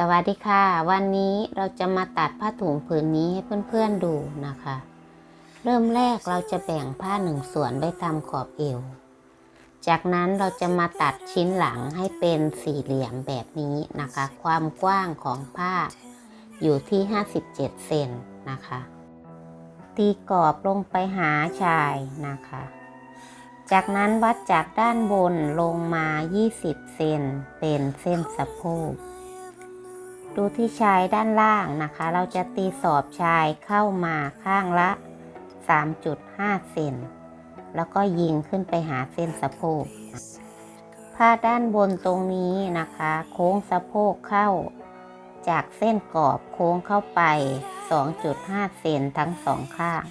สวัสดีค่ะ วันนี้เราจะมาตัดผ้าถุงผืนนี้ให้เพื่อนๆดูนะคะ เริ่มแรกเราจะแบ่งผ้าหนึ่งส่วนไว้ทำขอบเอว จากนั้นเราจะมาตัดชิ้นหลังให้เป็นสี่เหลี่ยมแบบนี้นะคะ ความกว้างของผ้าอยู่ที่ 57 เซนนะคะ ตีกรอบลงไปหาชายนะคะ จากนั้นวัดจากด้านบนลงมา 20 เซนเป็นเส้นสะโพก ดูที่ชายด้านล่างนะคะ เราจะตีสอบชายเข้ามาข้างละ 3.5 เซน แล้วก็ยิงขึ้นไปหาเส้นสะโพก ผ้าด้านบนตรงนี้นะคะ โค้งสะโพกเข้า จากเส้นกรอบโค้งเข้าไป 2.5 เซนทั้งสองข้าง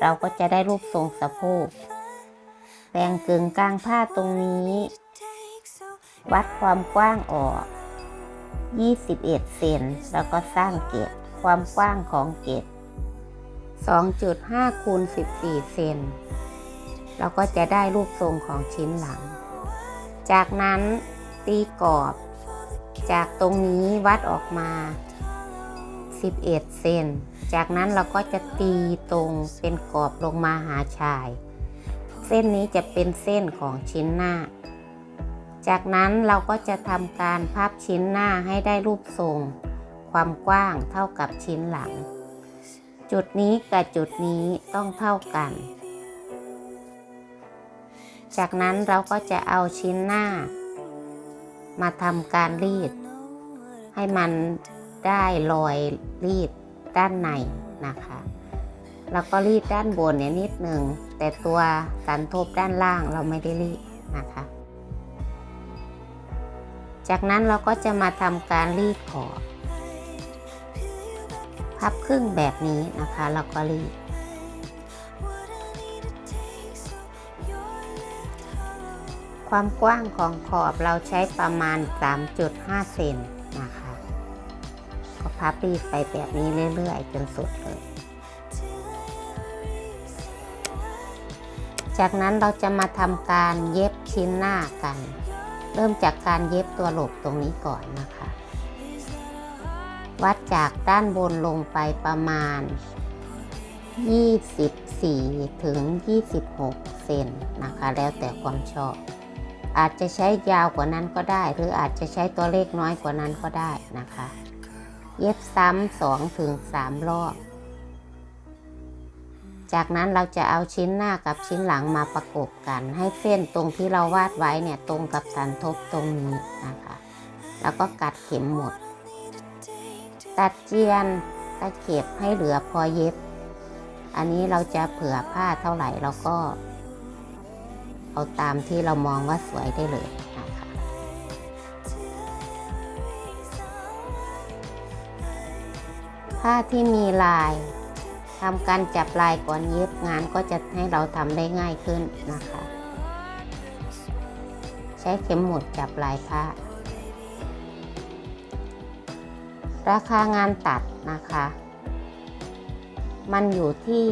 เราก็จะได้รูปทรงสะโพกแบ่งกึ่งกลางผ้าตรงนี้ วัดความกว้างออก 21 เซน แล้วก็สร้างเกตความกว้างของเกต2.5คูณ14 เซนเราก็จะได้รูปทรงของชิ้นหลัง จากนั้นตีกรอบ จากตรงนี้วัดออกมา 11 เซน จากนั้นเราก็จะตีตรงเป็นกรอบลงมาหาชาย เส้นนี้จะเป็นเส้นของชิ้นหน้า จากนั้นเราก็จะทำการพับชิ้นหน้าให้ได้รูปทรง ความกว้างเท่ากับชิ้นหลัง จุดนี้กับจุดนี้ต้องเท่ากัน จากนั้นเราก็จะเอาชิ้นหน้า มาทำการรีด ให้มันได้รอยรีดด้านในนะคะแล้วก็รีดด้านบนเนี่ยนิดหนึ่งแต่ตัวสันทบด้านล่างเราไม่ได้รีดนะคะ จากนั้นเราก็จะมาทำการรีดขอบพับครึ่งแบบนี้นะคะแล้วก็รีดความกว้างของขอบเราใช้ประมาณ 3.5 เซนนะคะ ก็พับรีดไปแบบนี้เรื่อยๆ จนสุดเลย จากนั้นเราจะมาทำการเย็บชิ้นหน้ากัน เริ่มจากการเย็บตัวหลบตรงนี้ก่อนนะคะ วัดจากด้านบนลงไปประมาณ 24 ถึง 26 เซนนะคะ แล้วแต่ความชอบ อาจจะใช้ยาวกว่านั้นก็ได้ หรืออาจจะใช้ตัวเลขน้อยกว่านั้นก็ได้นะคะ เย็บซ้ำ2ถึง3รอบ จากนั้นเราจะเอาชิ้นหน้ากับชิ้นหลังมาประกบกัน ให้เส้นตรงที่เราวาดไว้เนี่ยตรงกับสันทบตรงนี้นะคะ แล้วก็กัดเข็มหมด ตัดเจียนตะเข็บให้เหลือพอเย็บ อันนี้เราจะเผื่อผ้าเท่าไหร่เราก็ เอาตามที่เรามองว่าสวยได้เลยนะคะผ้าที่มีลาย ทำการจับลายก่อนเย็บงานก็จะให้เราทำได้ง่ายขึ้นนะคะ ใช้เข็มหมุดจับลายผ้า ราคางานตัดนะคะ มันอยู่ที่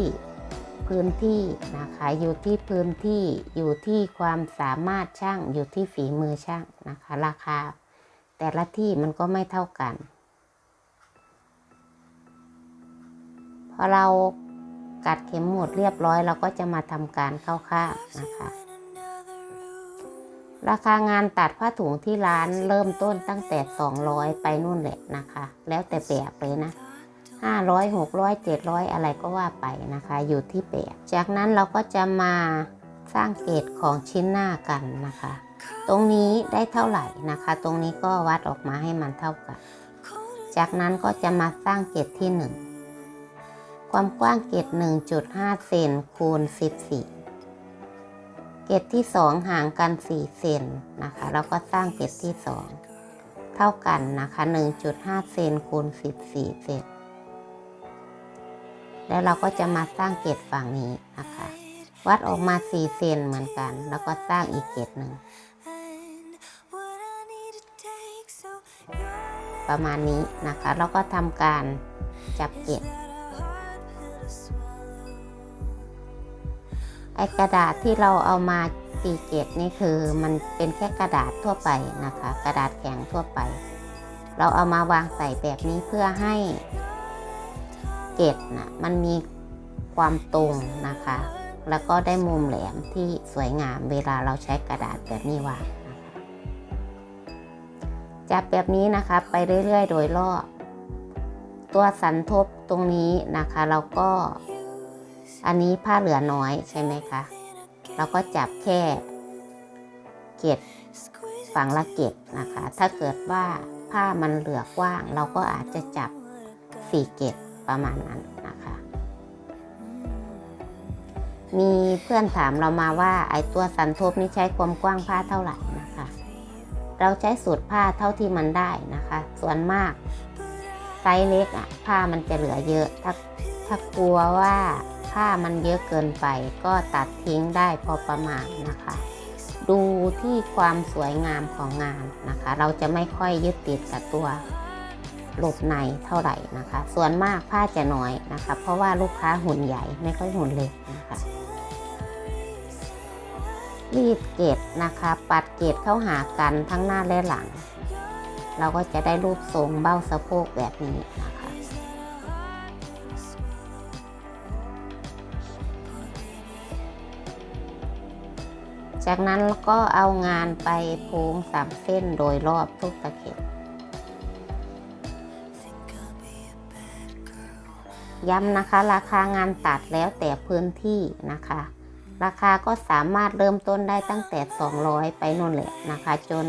พื้นที่นะคะอยู่ที่พื้นที่อยู่ที่ความสามารถช่างอยู่ที่ฝีมือช่างนะคะ ราคา แต่ละที่มันก็ไม่เท่ากัน เรากัดเข็มหมดเรียบร้อย เราก็จะมาทำการเข้าข้างนะคะ ราคางานตัดผ้าถุงที่ร้านเริ่มต้นตั้งแต่ 200 ไปนู่นแหละนะคะ แล้วแต่แบบเลยนะ 500 600 700 อะไรก็ว่าไปนะคะ อยู่ที่แบบจากนั้นเราก็จะมาสร้างเกจของชิ้นหน้ากันนะคะ ตรงนี้ได้เท่าไหร่นะคะ ตรงนี้ก็วัดออกมาให้มันเท่ากัน จากนั้นก็จะมาสร้างเกจที่1 ความกว้างเกจ1.5 เซนคูณ 14 เกจที่ 2 ห่างกัน 4 เซนนะคะแล้วก็สร้างเกจที่ 2 เท่ากันนะคะ 1.5 เซนคูณ 14 เซน แล้วเราก็จะมาสร้างเกจฝั่งนี้นะคะ วัดออกมา 4 เซนเหมือนกัน แล้วก็สร้างอีกเกจหนึ่ง ประมาณนี้นะคะ แล้วก็ทำการจับเกจ ไอกระดาษที่เราเอามาตีเกจนี่คือมันเป็นแค่กระดาษทั่วไปนะคะ กระดาษแข็งทั่วไป เราเอามาวางใส่แบบนี้เพื่อให้เกล็ดนะมันมีความตรงนะคะ แล้วก็ได้มุมแหลมที่สวยงามเวลาเราใช้กระดาษแบบนี้วางนะคะจับแบบนี้นะคะไปเรื่อยๆ โดยรอบตัวสันทบตรงนี้นะคะ เราก็ อันนี้ผ้าเหลือน้อยใช่ไหมคะ เราก็จับแค่เกล็ดฝั่งละเกล็ดนะคะ ถ้าเกิดว่าผ้ามันเหลือกว้าง เราก็อาจจะจับสี่เกล็ดประมาณนั้นนะคะ มีเพื่อนถามเรามาว่าไอตัวสันทบนี่ใช้ความกว้างผ้าเท่าไหร่นะคะ เราใช้สูตรผ้าเท่าที่มันได้นะคะ ส่วนมากไซส์เล็กอะผ้ามันจะเหลือเยอะ ถ้าถ้ากลัวว่า ผ้ามันเยอะเกินไปก็ตัดทิ้งได้พอประมาณนะคะ ดูที่ความสวยงามของงานนะคะ เราจะไม่ค่อยยึดติดกับตัวหลบในเท่าไหร่นะคะ ส่วนมากผ้าจะน้อยนะคะ เพราะว่าลูกค้าหุ่นใหญ่ไม่ค่อยหุ่นเล็กนะคะรีดเกตนะคะ ปัดเกตเข้าหากันทั้งหน้าและหลัง เราก็จะได้รูปทรงเบ้าสะโพกแบบนี้นะคะ จากนั้นก็เอางานไปพ้งสามเส้นโดยรอบทุกตะเข็บ ย้ำนะคะ ราคางานตัดแล้วแต่พื้นที่นะคะ ราคาก็สามารถเริ่มต้นได้ตั้งแต่ 200 ไปนู่นแหละนะคะ จน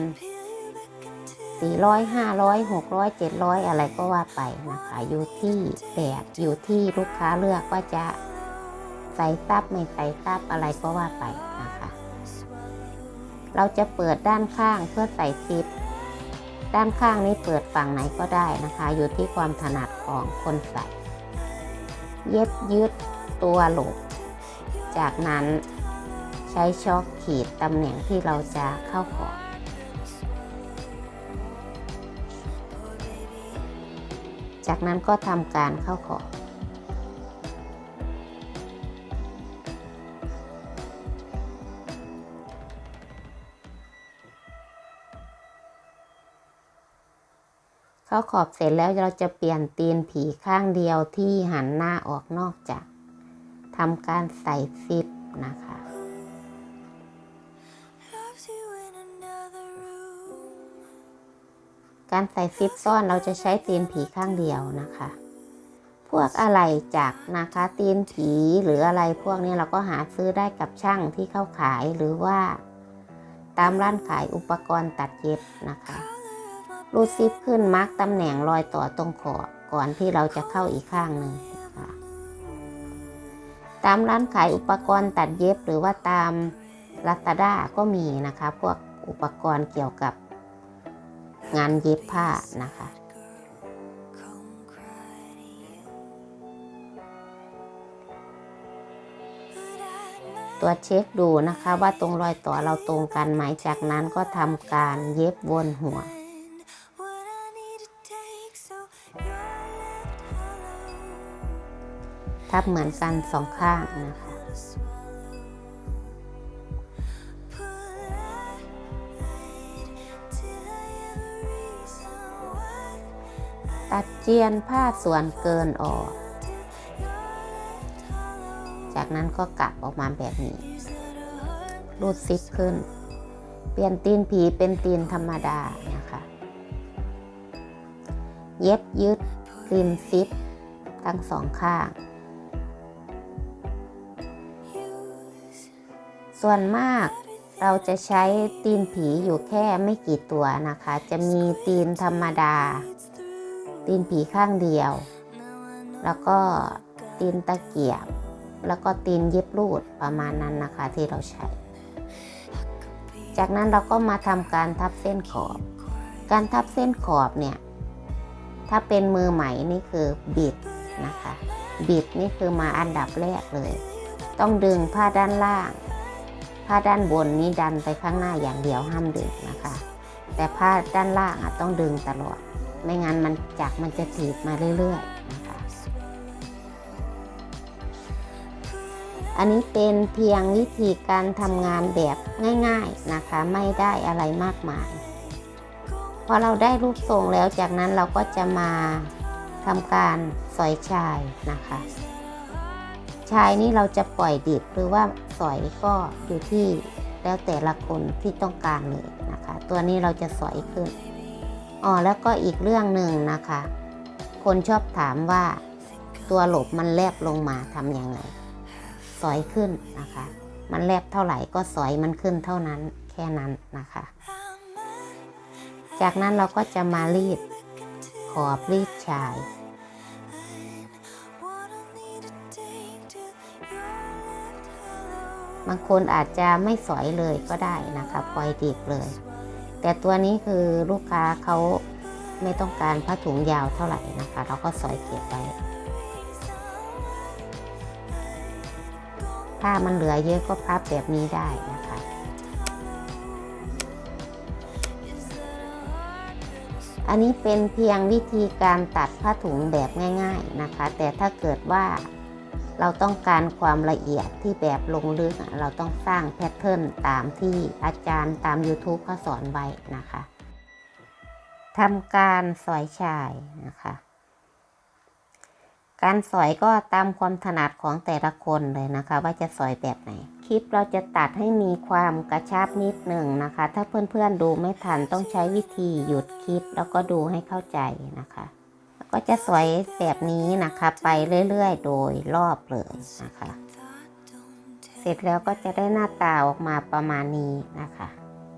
400 500 600 700 อะไรก็ว่าไปนะคะ อยู่ที่แบบอยู่ที่ลูกค้าเลือกว่าจะใส่ซับไม่ใส่ซับอะไรก็ว่าไปนะคะ เราจะเปิดด้านข้างเพื่อใส่ซิป ด้านข้างนี้เปิดฝั่งไหนก็ได้นะคะ อยู่ที่ความถนัดของคนใส่ เย็บยืดตัวหลบจากนั้นใช้ช็อคขีดตำแหน่งที่เราจะเข้าขอบจากนั้นก็ทำการเข้าขอบ เข้าขอบเสร็จแล้วเราจะเปลี่ยนตีนผีข้างเดียวที่หันหน้าออกนอกจากทำการใส่ซิปนะคะการใส่ซิปซ่อนเราจะใช้ตีนผีข้างเดียวนะคะ พวกอะไรจากนะคะตีนผีหรืออะไรพวกนี้เราก็หาซื้อได้กับช่างที่เข้าขายหรือว่า ตามร้านขายอุปกรณ์ตัดเย็บนะคะ รูดซิปขึ้นมาร์กตำแหน่งรอยต่อตรงขอบก่อนที่เราจะเข้าอีกข้างหนึ่งตามร้านขายอุปกรณ์ตัดเย็บหรือว่าตามลาซาด้าก็มีนะคะ พวกอุปกรณ์เกี่ยวกับงานเย็บผ้านะคะ ตัวจเช็คดูนะคะว่าตรงรอยต่อเราตรงกันไหมจากนั้นก็ทำการเย็บวนหัว ทับเหมือนกันสองข้างนะคะตัดเจียนผ้าส่วนเกินออก จากนั้นก็กลับออกมาแบบนี้ รูดซิปขึ้น เปลี่ยนตีนผีเป็นตีนธรรมดานะคะ เย็บยึดริมซิปทั้งสองข้าง ส่วนมากเราจะใช้ตีนผีอยู่แค่ไม่กี่ตัวนะคะ จะมีตีนธรรมดา ตีนผีข้างเดียว แล้วก็ตีนตะเกียบ แล้วก็ตีนเย็บรูดประมาณนั้นนะคะที่เราใช้ จากนั้นเราก็มาทำการทับเส้นขอบ การทับเส้นขอบเนี่ยถ้าเป็นมือใหม่นี่คือบิดนะคะ บิดนี่คือมาอันดับแรกเลย ต้องดึงผ้าด้านล่าง ผ้าด้านบนนี้ดันไปข้างหน้าอย่างเดียวห้ามดึงนะคะ แต่ผ้าด้านล่างต้องดึงตลอด ไม่งั้นมันจักรมันจะถีบมาเรื่อยๆนะคะ อันนี้เป็นเพียงวิธีการทำงานแบบง่ายๆนะคะ ไม่ได้อะไรมากมาย พออเราได้รูปทรงแล้วจากนั้นเราก็จะมาทำการสอยชายนะคะ ชายนี่เราจะปล่อยดิบหรือว่าสอยก็อยู่ที่แล้วแต่ละคนที่ต้องการเลยนะคะ ตัวนี้เราจะสอยขึ้นอ๋อแล้วก็อีกเรื่องหนึ่งนะคะ คนชอบถามว่าตัวหลบมันแลบลงมาทำยังไง สอยขึ้นนะคะ มันแลบเท่าไหร่ก็สอยมันขึ้นเท่านั้นแค่นั้นนะคะ จากนั้นเราก็จะมารีดขอบรีดชาย บางคนอาจจะไม่สอยเลยก็ได้นะคะปล่อยดิบเลย แต่ตัวนี้คือลูกค้าเขาไม่ต้องการผ้าถุงยาวเท่าไหร่นะคะ เราก็สอยเก็บไว้ถ้ามันเหลือเยอะก็พับแบบนี้ได้นะคะอันนี้เป็นเพียงวิธีการตัดผ้าถุงแบบง่าย ๆนะคะ แต่ถ้าเกิดว่า เราต้องการความละเอียดที่แบบลงลึก เราต้องสร้างแพทเทิร์นตามที่อาจารย์ตาม YouTube เขาสอนไว้นะคะทำการสอยชายนะคะ การสอยก็ตามความถนัดของแต่ละคนเลยนะคะ ว่าจะสอยแบบไหน คลิปเราจะตัดให้มีความกระชับนิดหนึ่งนะคะ ถ้าเพื่อนๆดูไม่ทันต้องใช้วิธีหยุดคลิปแล้วก็ดูให้เข้าใจนะคะ ก็จะสวยแบบนี้นะคะ ไปเรื่อยๆ โดยรอบเลยนะคะ เสร็จแล้วก็จะได้หน้าตาออกมาประมาณนี้นะคะ